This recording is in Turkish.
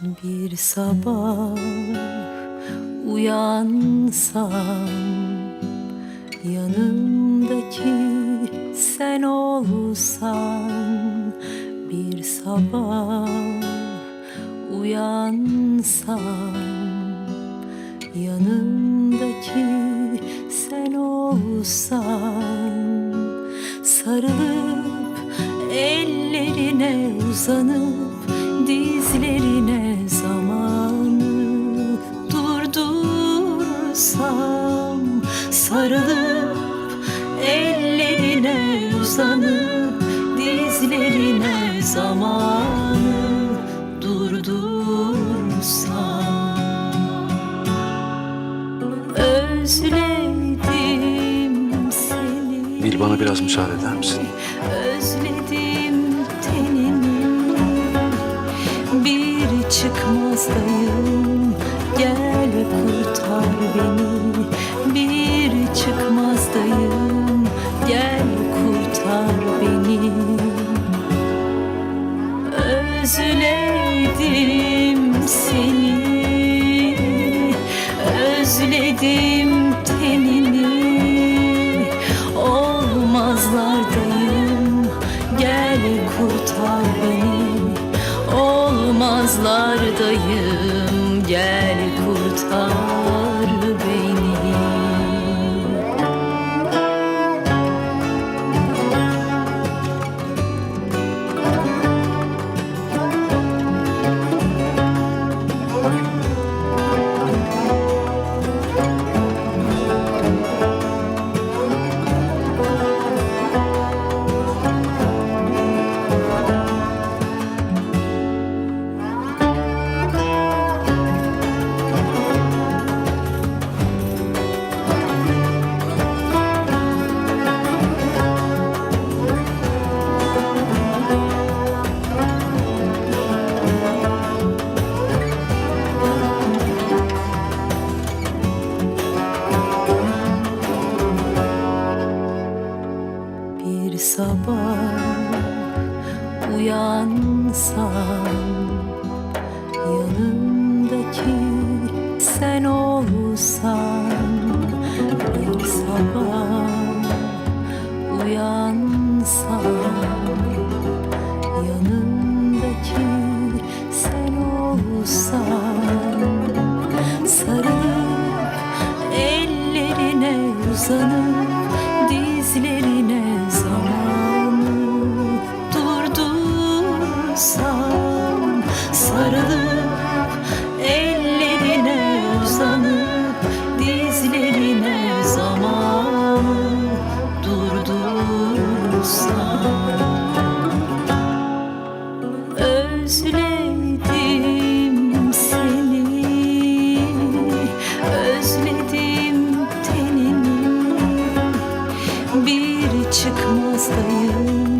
Bir sabah uyansam Yanımdaki sen olsan Bir sabah uyansam Yanımdaki sen olsan Sarılıp ellerine uzanıp Dizlerine zamanı durdursam Sarılıp ellerine uzanıp Dizlerine zamanı durdursam Özledim seni Nil bana biraz müsaade eder misin? Özledim çıkmazdayım. Gel kurtar beni. Bir çıkmazdayım. Gel kurtar beni. Özledim seni. Özledim tenini. Olmazlardayım. Gel kurtar beni Olmazlardayım Gel kurtar uyansam Yanımdaki sen olsan Bir sabah uyansam Yanımdaki sen olsan Sarılıp ellerine uzanıp durdursam sarılıp ellerine uzanıp dizlerine zamanı durdursam Özledim seni Özledim tenini. Bir çıkmazdayım